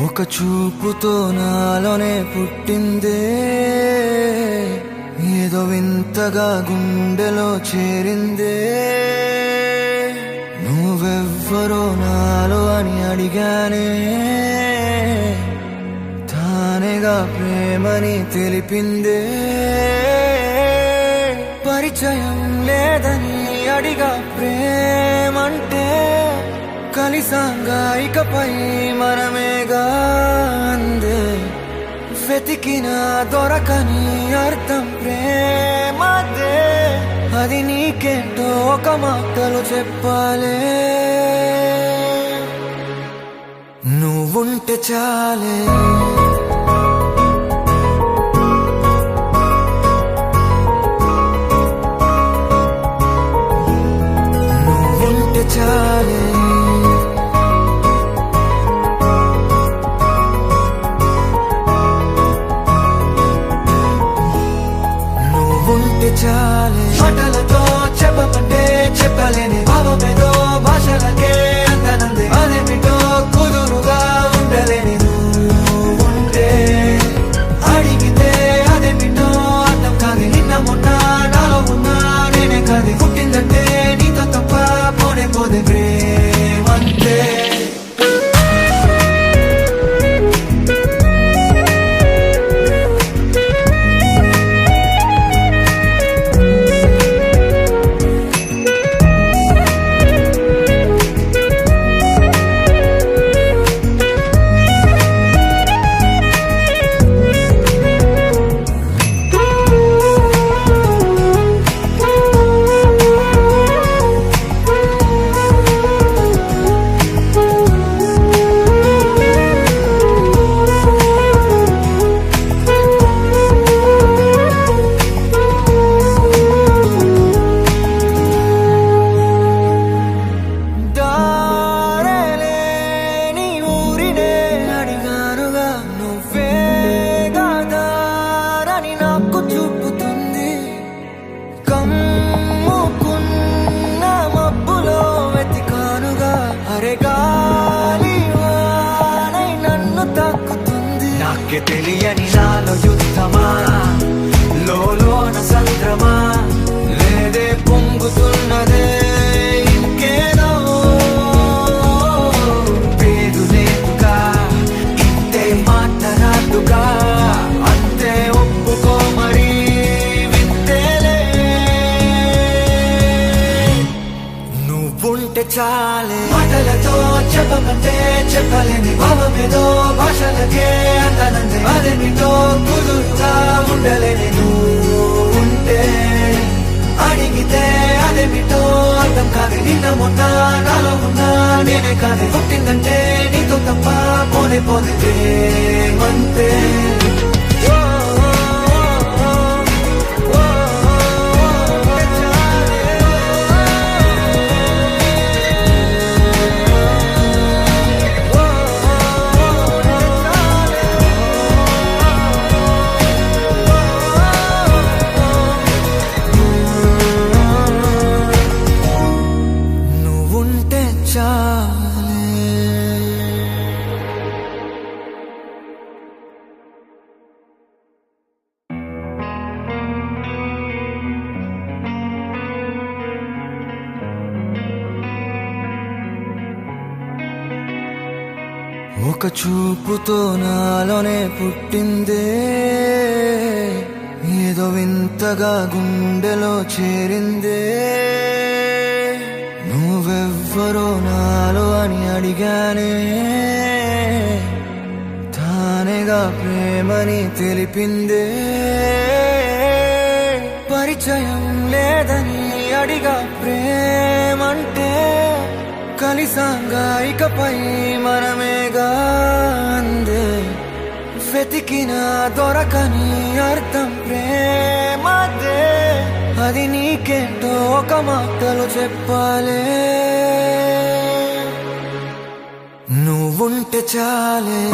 ఒక చూపుతో నాలోనే పుట్టిందే. ఏదో వింతగా గుండెలో చేరిందే. నువ్వెవ్వరో నాలో అని అడిగానే. తానేగా ప్రేమని తెలిపిందే. పరిచయం లేదని అడిగా ప్రేమంటే. కలిసాంగా ఇకపై మనం వెతికిన దొరకని అర్థం ప్రేమదే. అది నీకేంటో ఒక మాటలు చెప్పాలే. నువ్వుంటే చాలే. నాకే తెలియని నాలో యుద్ధమా? లోన సంద్రమా? లేదే పొంగుతున్నదే ఇంకేదో పేరు లేదుగా ఇంతే మాట్లాడుగా అంతే ఒప్పుకో మరి వింతేలే. నువ్వుంటే చాలే. మాటలతో చెప్పమంటే చెప్పలేని భావమేదో భాషలకే అదేమిటో కుదురుగా ఉండలేని నువ్వుంటే అడిగితే అదేమిటో అర్థం కాదు. నిన్న మొన్న నాలో ఉన్నా నేనే కాదు. పుట్టిందంటే నీతో తప్ప పోనే పోదే అంతే. ఒక చూపుతో నాలోనే పుట్టిందే. ఏదో వింతగా గుండెలో చేరిందే. నువ్వెవ్వరో నాలో అని అడిగానే. తానేగా ప్రేమని తెలిపిందే. పరిచయం లేదని అడిగా ప్రేమంటే. కలిసాంగా ఇకపై వెతికిన దొరకని అర్థం ప్రేమదే. అది నీకేంటో ఒక మాటలు చెప్పాలే. నువ్వుంటే చాలే.